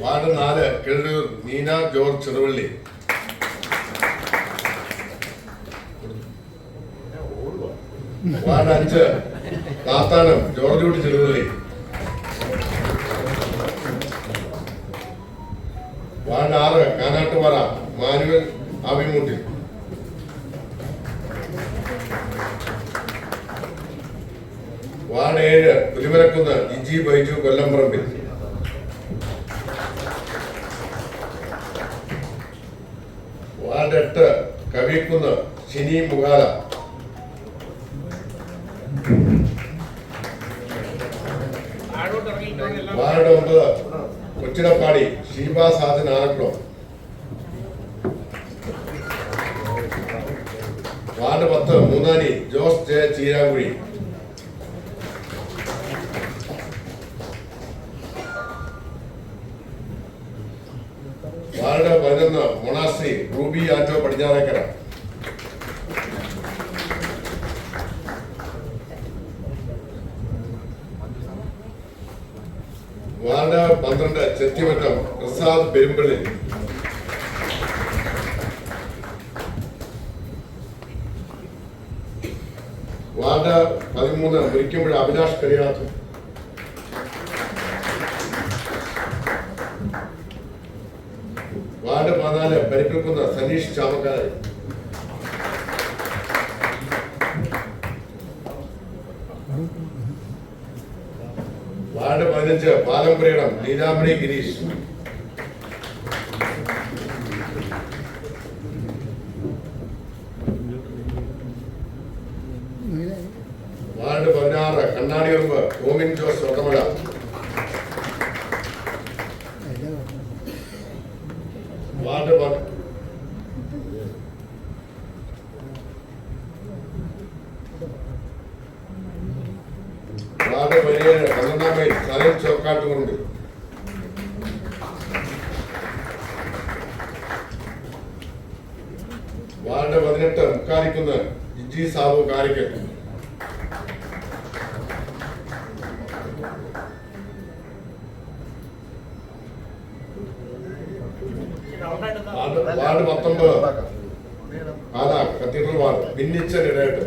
Ward നാല് Kizhur Meena George Cheruvally ward അഞ്ച് Kathanam George കുട്ടി ചെറുവള്ളി വാർഡ് ആറ് കാനാട്ടുപാറ മാനുവൽ ആവിമൂട്ടിൽ വാർഡ് ഏഴ് പുലിമലക്കുന്ന് ഇജി ബൈജു കൊല്ലംപറമ്പിൽ വാർഡ് എട്ട് കവിക്കുന്ന് ശനി മുഖാല വാർഡ് ഒമ്പത് കൊച്ചിടപ്പാടി ഷീബ സാധന ആലക്കുളം വാർഡ് പത്ത് മൂന്നാനി ജോസ് ജെ ചീരാങ്കുഴി വാർഡ് പതിനൊന്ന് മൊണാശ്രീ റൂബി ആറ്റോ പടിഞ്ഞാറേക്കര. വാർഡ് പന്ത്രണ്ട് ചെത്തിവട്ടം പ്രസാദ് പെരുമ്പള്ളി. വാർഡ് പതിമൂന്ന് മുരിക്കുമ്പുഴ അഭിലാഷ് കരിയാത്ത്. വാർഡ് പതിനാല് പരിപ്പിൽക്കുന്ന സനീഷ് ചാമക്കാരൻ సంబంధించిన పాదం ప్రయాణం నీదాంబడి గిరీష్ வார்டு பதினாறு கண்ணாடி ரொம்ப கோவிந்த் ஜோஸ் சொட்டமடா வார்டு വാർഡ് പതിനെട്ട് മുക്കാലിക്കുന്ന് ഇജി സാബു കാരിക്കൽ വാർഡ് പത്തൊമ്പത്. അതാ കത്തീഡ്രൽ വാർഡ് ഭിന്നിച്ച ഇടയിട്ട്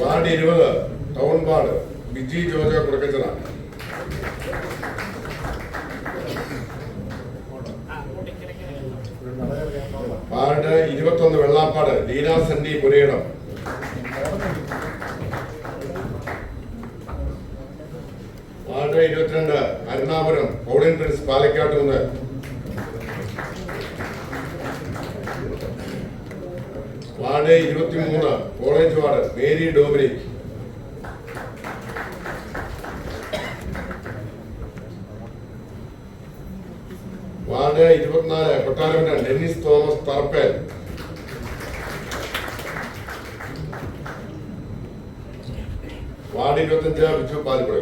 വാർഡ് ഇരുപത് ടൗൺ വാർഡ് ബിജി ജോജ കുടക്കച്ചറ വാർഡ് ഇരുപത്തൊന്ന് വെള്ളാപ്പാട് ലീന സന്നി പുരയിടം. വാർഡ് ഇരുപത്തിരണ്ട് അരുണാപുരം പൗളിൻ പ്രിൻസ് പാലക്കാട്ട് നിന്ന്. വാർഡ് ഇരുപത്തിമൂന്ന് college ward Mary Dominic ward ഇരുപത്തിനാല് Kottaramattam Dennis Thomas Tharappel. Ward ഇരുപത്തഞ്ച് ബിജു പാലിപ്പുഴ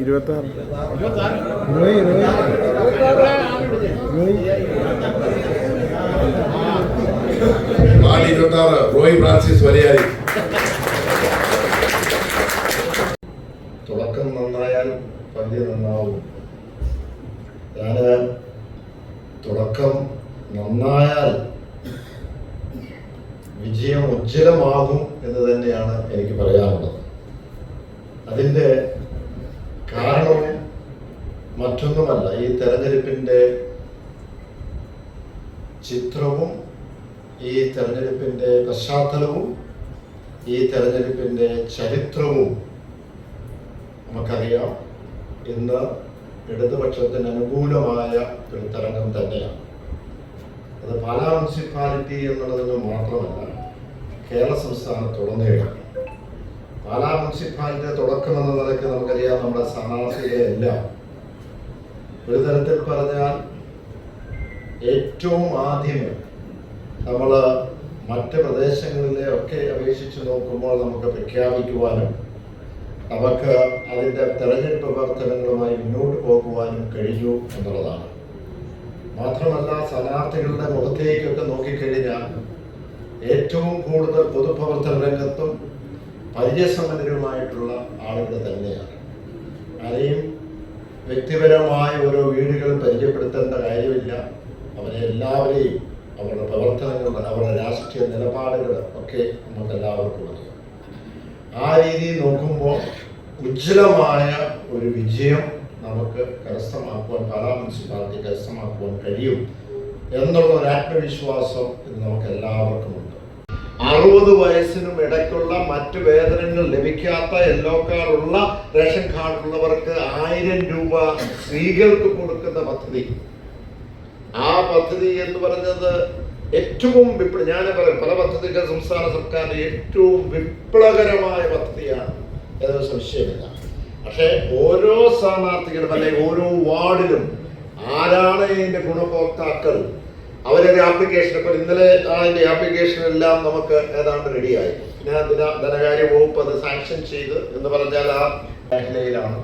ഇരുപത്തി ആറ് ആറ് റോയ് ഫ്രാൻസിസ് വലിയാരി തുടക്കം നന്നായാൽ പന്തി നന്നാവും. ഞാൻ തുടക്കം നന്നായാൽ വിജയം ഉജ്ജ്വലമാകും എന്ന് തന്നെയാണ് എനിക്ക് പറയാനുള്ളത്. അതിന്റെ കാരണം മറ്റൊന്നുമല്ല ഈ തെരഞ്ഞെടുപ്പിന്റെ ചിത്രവും ഈ തെരഞ്ഞെടുപ്പിന്റെ പശ്ചാത്തലവും ഈ തെരഞ്ഞെടുപ്പിന്റെ ചരിത്രവും നമുക്കറിയാം. ഇന്ന് ഇടതുപക്ഷത്തിന് അനുകൂലമായ ഒരു തരംഗം തന്നെയാണ്. അത് പാലാ മുനിസിപ്പാലിറ്റി എന്നുള്ളതിന് മാത്രമല്ല കേരള സംസ്ഥാനത്തുടനീളം പാലാ മുനിസിപ്പാലിറ്റി തുടക്കം എന്ന നിലയ്ക്ക് നമുക്കറിയാം നമ്മുടെ സ്ഥാനാർത്ഥികളെ എല്ലാം. ഒരു തരത്തിൽ പറഞ്ഞാൽ ഏറ്റവും ആദ്യമേ നമ്മൾ മറ്റ് പ്രദേശങ്ങളിലെ ഒക്കെ അപേക്ഷിച്ച് നോക്കുമ്പോൾ നമുക്ക് പ്രഖ്യാപിക്കുവാനും നമുക്ക് അതിന്റെ തെരഞ്ഞെടുപ്പ് പ്രവർത്തനങ്ങളുമായി മുന്നോട്ട് പോകുവാനും കഴിഞ്ഞു എന്നുള്ളതാണ്. മാത്രമല്ല സ്ഥാനാർത്ഥികളുടെ മുഖത്തേക്കൊക്കെ നോക്കിക്കഴിഞ്ഞാൽ ഏറ്റവും കൂടുതൽ പൊതുപ്രവർത്തന രംഗത്തും പരിചയസമ്പന്നരുമായിട്ടുള്ള ആളുകൾ തന്നെയാണ്. ആരെയും വ്യക്തിപരമായ ഓരോ വീടുകൾ പരിചയപ്പെടുത്തേണ്ട കാര്യമില്ല. അവരെ എല്ലാവരെയും അവരുടെ പ്രവർത്തനങ്ങൾ അവരുടെ രാഷ്ട്രീയ നിലപാടുകൾ ഒക്കെ നമുക്ക് എല്ലാവർക്കും അറിയാം. ആ രീതിയിൽ നോക്കുമ്പോൾ ഉജ്ജ്വലമായ ഒരു വിജയം നമുക്ക് കരസ്ഥമാക്കുവാൻ പാലാ മുനിസിപ്പാലിറ്റി കരസ്ഥമാക്കുവാൻ കഴിയും എന്നുള്ള ഒരു ആത്മവിശ്വാസം ഇന്ന് നമുക്ക് എല്ലാവർക്കും ഉണ്ട്. അറുപത് വയസ്സിനും ഇടയ്ക്കുള്ള മറ്റു വേതനങ്ങൾ ലഭിക്കാത്ത യെല്ലോ കാർഡുള്ള റേഷൻ കാർഡ് ഉള്ളവർക്ക് ആയിരം രൂപ സ്ത്രീകൾക്ക് കൊടുക്കുന്ന പദ്ധതി ആ പദ്ധതി എന്ന് പറഞ്ഞത് ഏറ്റവും വിപ്ല ഞാൻ പറയാം പല പദ്ധതികൾ സംസ്ഥാന സർക്കാരിന്റെ ഏറ്റവും വിപ്ലവകരമായ പദ്ധതിയാണ്. ഏതൊരു സംശയമില്ല. പക്ഷേ ഓരോ സ്ഥാനാർത്ഥികളും അല്ലെങ്കിൽ ഓരോ വാർഡിലും ആരാണ് ഇതിന്റെ ഗുണഭോക്താക്കൾ? അവരുടെ ആപ്ലിക്കേഷൻ ഇപ്പോൾ ഇന്നലെ അതിന്റെ ആപ്ലിക്കേഷൻ എല്ലാം നമുക്ക് ഏതാണ്ട് റെഡിയായി. ഞാൻ ധന ധനകാര്യ വകുപ്പ് അത് സാങ്ഷൻ ചെയ്ത് എന്ന് പറഞ്ഞാൽ ആ മേഖലയിലാണ്.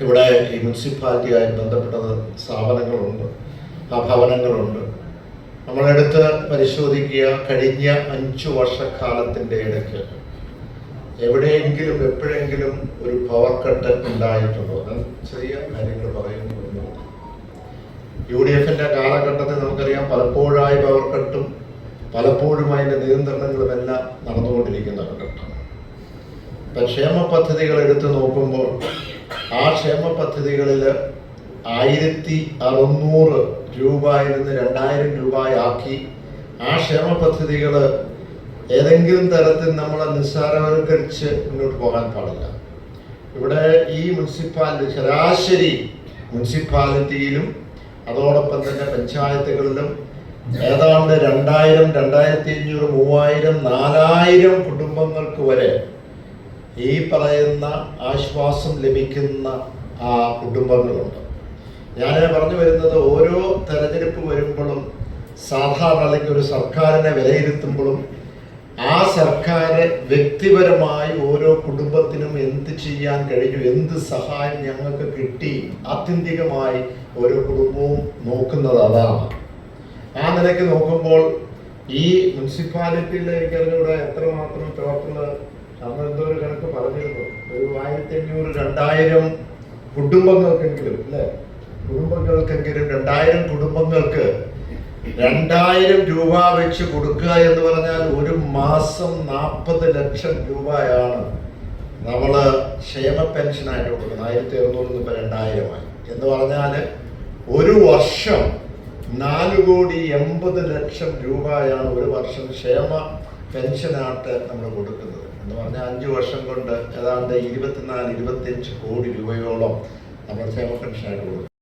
ഇവിടെ ഈ മുനിസിപ്പാലിറ്റിയായി ബന്ധപ്പെട്ട സ്ഥാപനങ്ങളുണ്ട്. ഭവനങ്ങളുണ്ട്. നമ്മളെടുത്ത് പരിശോധിക്കുക കഴിഞ്ഞ അഞ്ചു വർഷക്കാലത്തിന്റെ ഇടയ്ക്ക് എവിടെയെങ്കിലും എപ്പോഴെങ്കിലും ഒരു പവർ കട്ട് ഉണ്ടായിട്ടുണ്ടോ? ചെറിയ കാര്യങ്ങൾ പറയുന്നു യു ഡി എഫിന്റെ കാലഘട്ടത്തിൽ നമുക്കറിയാം പലപ്പോഴായി പവർ കട്ടും പലപ്പോഴും അതിന്റെ നിയന്ത്രണങ്ങളും എല്ലാം നടന്നുകൊണ്ടിരിക്കുന്ന ഘട്ടമാണ് ഇപ്പം ക്ഷേമ പദ്ധതികൾ എടുത്തു നോക്കുമ്പോൾ ആ ക്ഷേമ പദ്ധതികളിൽ ആയിരത്തി അറുന്നൂറ് രൂപയിൽ നിന്ന് രണ്ടായിരം രൂപയാക്കി. ആ ക്ഷേമ പദ്ധതികൾ ഏതെങ്കിലും തരത്തിൽ നമ്മളെ നിസ്സാരവൽക്കരിച്ച് മുന്നോട്ട് പോകാൻ പാടില്ല. ഇവിടെ ഈ മുനിസിപ്പാലിറ്റി ശരാശരി മുനിസിപ്പാലിറ്റിയിലും അതോടൊപ്പം തന്നെ പഞ്ചായത്തുകളിലും ഏതാണ്ട് രണ്ടായിരം രണ്ടായിരത്തി അഞ്ഞൂറ് മൂവായിരം നാലായിരം കുടുംബങ്ങൾക്ക് വരെ ഈ പറയുന്ന ആശ്വാസം ലഭിക്കുന്ന ആ കുടുംബങ്ങളുണ്ട്. ഞാൻ പറഞ്ഞു വരുന്നത് ഓരോ തെരഞ്ഞെടുപ്പ് വരുമ്പോഴും സാധാരണ അല്ലെങ്കിൽ ഒരു സർക്കാരിനെ വിലയിരുത്തുമ്പോഴും ആ സർക്കാർ വ്യക്തിപരമായി ഓരോ കുടുംബത്തിനും എന്ത് ചെയ്യാൻ കഴിഞ്ഞു എന്ത് സഹായം ഞങ്ങൾക്ക് കിട്ടി ആത്യന്തികമായി ഓരോ കുടുംബവും നോക്കുന്നത് അതാണ്. ആ നിലയ്ക്ക് നോക്കുമ്പോൾ ഈ മുനിസിപ്പാലിറ്റിയിൽ എനിക്കറിഞ്ഞൂടെ എത്രമാത്രം പ്രവർത്തനം അന്ന് എന്തോ ഒരു കണക്ക് പറഞ്ഞിരുന്നു. ഒരു ആയിരത്തി അഞ്ഞൂറ് രണ്ടായിരം കുടുംബങ്ങൾക്കെങ്കിലും അല്ലേ? കുടുംബങ്ങൾക്കെങ്കിലും രണ്ടായിരം കുടുംബങ്ങൾക്ക് രണ്ടായിരം രൂപ വെച്ച് കൊടുക്കുക എന്ന് പറഞ്ഞാൽ ഒരു മാസം നാൽപ്പത് ലക്ഷം രൂപയാണ് നമ്മൾ ക്ഷേമ പെൻഷനായിട്ട് കൊടുക്കുന്നത്. ആയിരത്തി അറുന്നൂറ് ഇപ്പം രണ്ടായിരമായി. എന്ന് പറഞ്ഞാൽ ഒരു വർഷം നാല് കോടി എൺപത് ലക്ഷം രൂപയാണ് ഒരു വർഷം ക്ഷേമ പെൻഷനായിട്ട് നമ്മൾ കൊടുക്കുന്നത്. എന്ന് പറഞ്ഞാൽ അഞ്ച് വർഷം കൊണ്ട് ഏതാണ്ട് ഇരുപത്തിനാല് ഇരുപത്തിയഞ്ച് കോടി രൂപയോളം നമ്മൾ ക്ഷേമ പെൻഷനായിട്ട് കൊടുക്കും